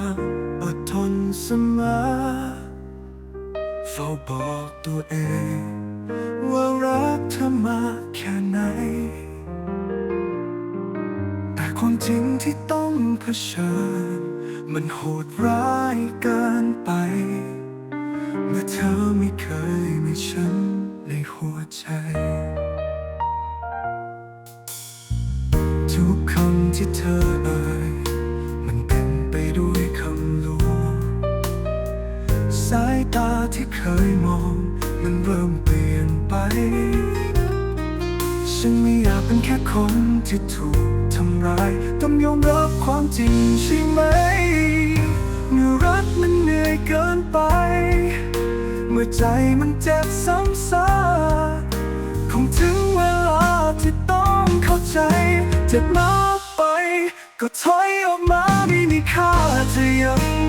าอดทนเสมอ เฝ้าบอกตัวเอง ว่ารักเธอมากแค่ไหน แต่ความจริงที่ต้องเผชิญ มันโหดร้ายเกินไปเมื่อเธอไม่เคยมีฉันในหัวใจทุกคำที่เธอ เคยมอง มันเริ่มเปลี่ยนไป ฉันไม่อยากเป็นแค่คนที่ถูกทำร้าย ต้องยอมรับความจริงใช่ไหมเมื่อรักมันเหนื่อยเกินไป เมื่อใจมันเจ็บซ้ำซากคงถึงเวลาที่ต้องเข้าใจ เจ็บมากไป ก็ถอยออกมาไม่มีค่าเธอยัง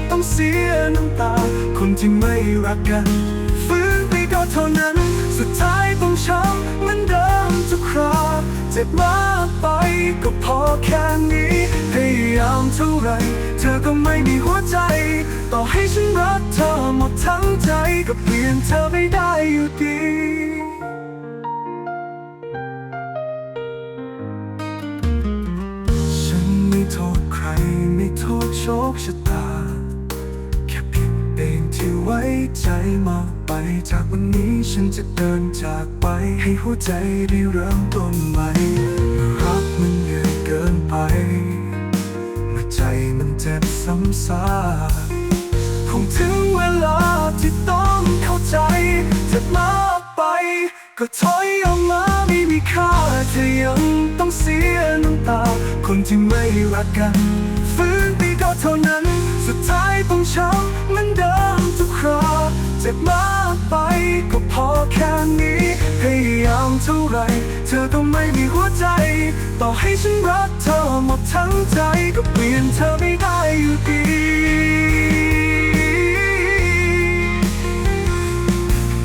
สียน้ำตา คนที่ไม่รักกันฟื้นไปก็เท่านั้น สุดท้ายต้องช้ำเหมือนเดิมทุกคราเจ็บมากไปก็พอแค่นี้พยายามเท่าไร เธอก็ไม่มีหัวใจ ต่อให้ฉันรักเธอหมดทั้งใจ ก็เปลี่ยนเธอไม่ได้อยู่ดีฉันไม่โทษใครไม่โทษโชคชะตา ใจมากไปจากวันนี้ฉันจะเดินจากไปให้หัวใจได้เริ่มต้นใหม่รักมันเหนื่อยเกินไปเมื่อใจมันเจ็บซ้ำซากคงถึงเวลาที่ต้องเข้าใจจ็บมากไป ก็ถอยออกมาไม่มีค่าเธอยังต้องเสียน้ำตา คนที่ไม่รักกัน ฟื้นไปก็เท่านั้น สุดท้ายต้องช้ำ จ็บมากไปก็พอแค่นี้พยายามเท่าไร เธอก็ไม่มีหัวใจ ต่อให้ฉันรักเธอหมดทั้งใจก็เปลี่ยนเธอไม่ได้อยู่ดี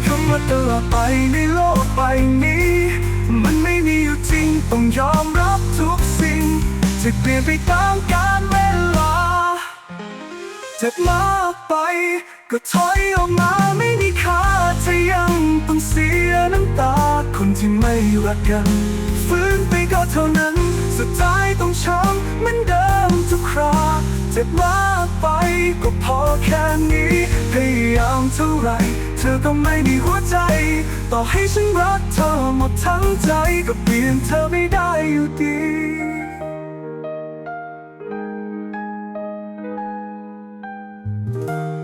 คำว่าตลอดไปในโลกใบนี้ มันไม่มีอยู่จริงต้องยอมรับทุกสิ่งจะเปลี่ยนไปตามกาลเวลา เจ็บมากไป ก็ถอยออกมาไม่มีค่าเธอยังต้องเสียน้ำตา คนที่ไม่รักกัน ฟื้นไปก็เท่านั้น สุดท้ายต้องช้ำเหมือนเดิมทุกคราเจ็บมากไป ก็พอแค่นี้ พยายามเท่าไหรเธอก็ไม่มีหัวใจ ต่อให้ฉันรักเธอหมดทั้งใจ ก็เปลี่ยนเธอไม่ได้อยู่ดี Música